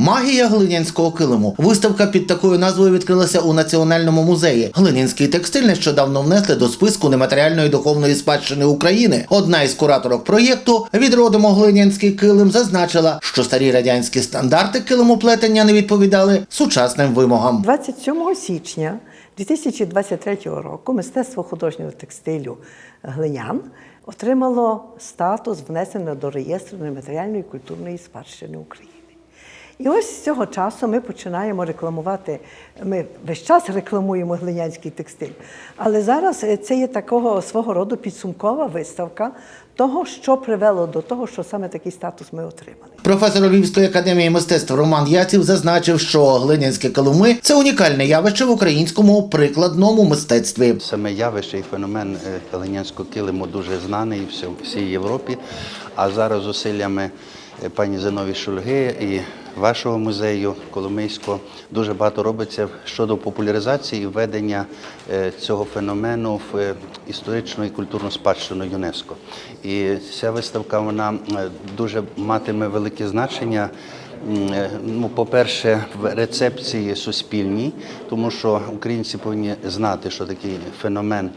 Магія глинянського килиму. Виставка під такою назвою відкрилася у Національному музеї. Глинянський текстиль нещодавно внесли до списку нематеріальної духовної спадщини України. Одна із кураторок проєкту «Відродимо глинянський килим зазначила, що старі радянські стандарти килимоплетення не відповідали сучасним вимогам. 27 січня 2023 року мистецтво художнього текстилю глинян отримало статус внесено до реєстру нематеріальної культурної спадщини України. І ось з цього часу ми починаємо рекламувати. Ми весь час рекламуємо глинянський текстиль. Але зараз е, це є такого свого роду підсумкова виставка того, що привело до того, що саме такий статус ми отримали. Професор Львівської академії мистецтв Роман Яців зазначив, що глинянські килими це унікальне явище в українському прикладному мистецтві. Саме явище і феномен е, Калинянського килиму дуже знаний в всій Європі. А зараз зусиллями е, пані Зинові Шульги і вашого музею Коломийського дуже багато робиться щодо популяризації і введення е, цього феномену в е, історичну і культурну спадщину ЮНЕСКО. І ця виставка вона е, дуже матиме велике значення. Е, Ну, по-перше, в рецепції суспільній, тому що українці повинні знати, що такий феномен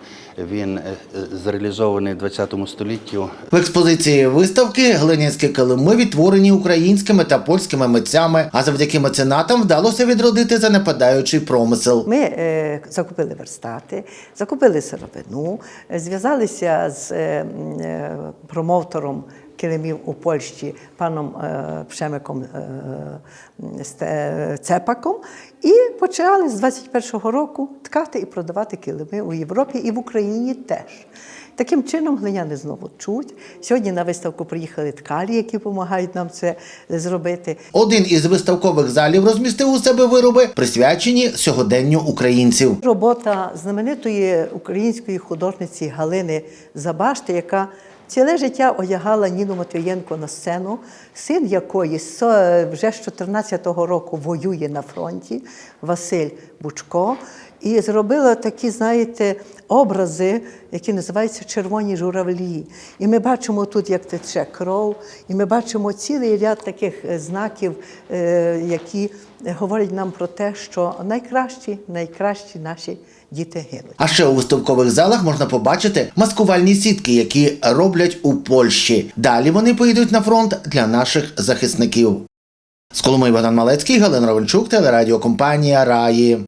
він е, е, зреалізований в ХХ столітті. В експозиції виставки глинянські килими відтворені українськими та польськими митцями, а завдяки меценатам вдалося відродити занепадаючий промисел. Ми е, закупили верстати, закупили сировину, е, зв'язалися з е, м, паном е, Пшемиком е, м, Сте- Цепаком і почали з 21-го року ткати і продавати килими у Європі і в Україні теж. Таким чином глиняни знову чуть. Сьогодні на виставку приїхали ткалі, які допомагають нам це зробити. Один із виставкових залів розмістив у себе вироби, присвячені сьогоденню українців. Робота знаменитої української художниці Галини Забашти, яка ціле життя одягала Ніну Матвієнко на сцену, син якої е, вже з 14-го року воює на фронті, Василь Бучко, і зробила такі, знаєте, образи, які називаються червоні журавлі. І ми бачимо тут, як тече кров, і ми бачимо цілий ряд таких е, знаків, е, які говорять нам про те, що найкращі, найкращі наші діти гинуть. А ще у виставкових залах можна побачити маскувальні сітки, які роблять у Польщі. Далі вони поїдуть на фронт для наших захисників. З Коломиї Богдан Малецький, Галина Ровенчук, телерадіокомпанія Раї.